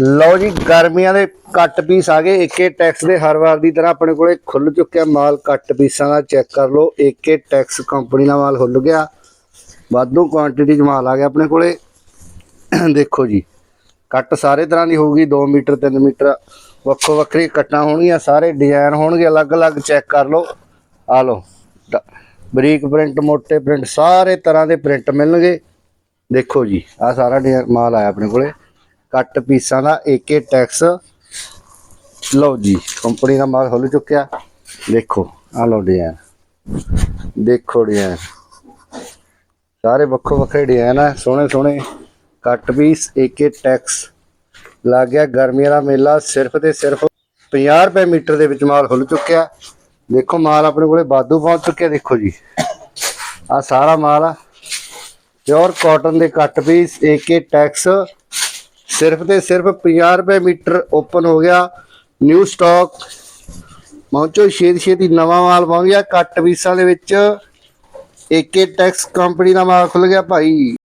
ਲਓ ਜੀ, ਗਰਮੀਆਂ ਦੇ ਕੱਟ ਪੀਸ ਆ ਗਏ। ਏਕੇ ਟੈਕਸ ਦੇ ਹਰ ਵਾਰ ਦੀ ਤਰ੍ਹਾਂ ਆਪਣੇ ਕੋਲੇ ਖੁੱਲ ਚੁੱਕਿਆ ਮਾਲ। ਕੱਟ ਪੀਸਾਂ ਦਾ ਚੈੱਕ ਕਰ ਲਓ। ਏਕੇ ਟੈਕਸ ਕੰਪਨੀ ਦਾ ਮਾਲ ਖੁੱਲ ਗਿਆ। ਵਾਧੂ ਕੁਆਂਟੀਟੀ ਚ ਮਾਲ ਆ ਗਿਆ ਆਪਣੇ ਕੋਲੇ। ਦੇਖੋ ਜੀ, ਕੱਟ ਸਾਰੇ ਤਰ੍ਹਾਂ ਦੀ ਹੋਊਗੀ। 2 ਮੀਟਰ 3 ਮੀਟਰ, ਵੱਖੋ ਵੱਖਰੀ ਕੱਟਾਂ ਹੋਣਗੀਆਂ। ਸਾਰੇ ਡਿਜ਼ਾਈਨ ਹੋਣਗੇ, ਅਲੱਗ-ਅਲੱਗ ਚੈੱਕ ਕਰ ਲਓ। ਆ ਲਓ ਬਰੀਕ ਪ੍ਰਿੰਟ ਮੋٹے ਪ੍ਰਿੰਟ ਸਾਰੇ ਤਰ੍ਹਾਂ ਦੇ ਪ੍ਰਿੰਟ ਮਿਲਣਗੇ। ਦੇਖੋ ਜੀ ਆ ਸਾਰਾ ਡਿਜ਼ਾਈਨ ਮਾਲ ਆਇਆ ਆਪਣੇ ਕੋਲੇ। ਕੱਟ ਪੀਸਾਂ ਦਾ ਏਕੇ ਟੈਕਸ ਲਓ ਜੀ, ਕੰਪਨੀ ਦਾ ਮਾਲ ਖੁੱਲ ਚੁੱਕਿਆ। ਦੇਖੋ ਆ ਲਓ ਡਿਜ਼ਾਈਨ ਦੇਖੋ ਡਿਜ਼ਾਈਨ ਸਾਰੇ ਵੱਖੋ ਵੱਖਰੇ ਡਿਜ਼ਾਈਨ ਆ, ਸੋਹਣੇ ਸੋਹਣੇ। ਕੱਟ ਪੀਸ ਏਕੇ ਟੈਕਸ ਲੱਗ ਗਿਆ ਗਰਮੀਆਂ ਦਾ ਮੇਲਾ, ਸਿਰਫ ਤੇ ਸਿਰਫ 50 ਰੁਪਏ ਮੀਟਰ ਦੇ ਵਿੱਚ ਮਾਲ ਖੁੱਲ ਚੁੱਕਿਆ। ਦੇਖੋ, ਮਾਲ ਆਪਣੇ ਕੋਲੇ ਬਾਦੂ ਪਹੁੰਚ ਚੁੱਕਿਆ, ਦੇਖੋ ਜੀ। ਆ ਸਾਰਾ ਮਾਲ ਆ। ਪਿਓਰ ਕਾਟਨ ਦੇ ਕੱਟ ਪੀਸ ਏਕੇ ਟੈਕਸ ਸਿਰਫ ਤੇ ਸਿਰਫ 50 ਰੁਪਏ ਮੀਟਰ ਓਪਨ ਹੋ ਗਿਆ ਨਿਊ ਸਟਾਕ ਪਹੁੰਚੋ ਛੇਤੀ ਛੇਤੀ ਨਵਾਂ ਮਾਲ ਪਹੁੰਚ ਗਿਆ, ਕੱਟ ਪੀਸਾਂ ਦੇ ਵਿੱਚ ਏਕੇ ਟੈਕਸ ਕੰਪਨੀ ਦਾ ਮਾਲ ਖੁੱਲ ਗਿਆ ਭਾਈ।